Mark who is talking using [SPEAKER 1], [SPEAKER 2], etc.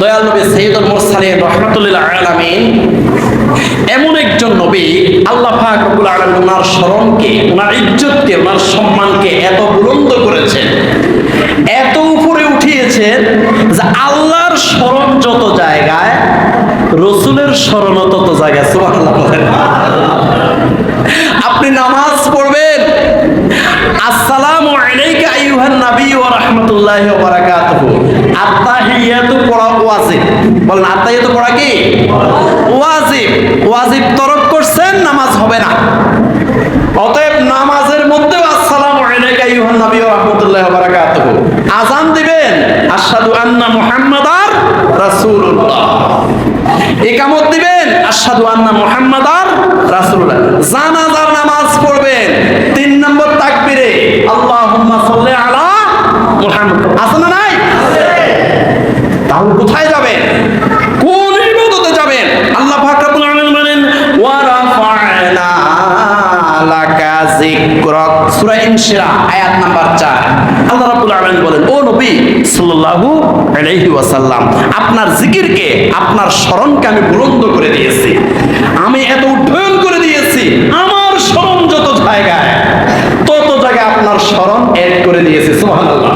[SPEAKER 1] দয়াল নবী সৈয়দুল মুরসালিন রহমাতুল্লাহ আলামিন এমন একজন নবী আল্লাহ পাক রব্বুল আলামিন ওনার স্মরণকে, ওনার ইজ্জতকে, ওনার সম্মানকে এত বুলন্দ করেছেন, এত উপরে উঠিয়েছেন যে আল্লাহর স্মরণ যত জায়গায়, রসুলের স্মরণও তত জায়গায়। সুবহানাল্লাহ বলেন। আপনি নামাজ পড়বেন। আসসালামু আলাইকা আইয়ুহান নবী ওয়া রাহমাতুল্লাহি ওয়া বারাকাতুহু। আত্তাহিয়াতু পড়া ওয়াজিব। বলেন আত্তাহিয়াতু পড়া কি? ওয়াজিব। ওয়াজিব তরক করছেন, নামাজ হবে না। অতএব নামাজের মধ্যে আসসালামু আলাইকা আইয়ুহান নবী ওয়া রাহমাতুল্লাহি ওয়া বারাকাতুহু। আযান দিবেন, আশহাদু আন্না মুহাম্মাদার রাসূলুল্লাহ। একামত দিবেন, আশহাদু আন্না মুহাম্মাদার রাসূলুল্লাহ। জানাজার তাহলে কোথায় যাবেন? কোন ইবাদতে যাবেন? আল্লাহ পাক রব্বুল আলামিন বলেন, ওয়া রাফা'না লাকা যিকরাক। সূরা ইনশিরা, আয়াত নাম্বার 4 আল্লাহ রাব্বুল আলামিন বলেন, ও নবী সাল্লাল্লাহু আলাইহি ওয়াসাল্লাম, আপনার জিকিরকে, আপনার স্মরণকে আমি বুলন্দ করে দিয়েছি। আমি এত উড্ডয়ন করে দিয়েছি, আমার স্মরণ যত জায়গায়, তত জায়গায় আপনার স্মরণ এড করে দিয়েছি, সুবহানাল্লাহ।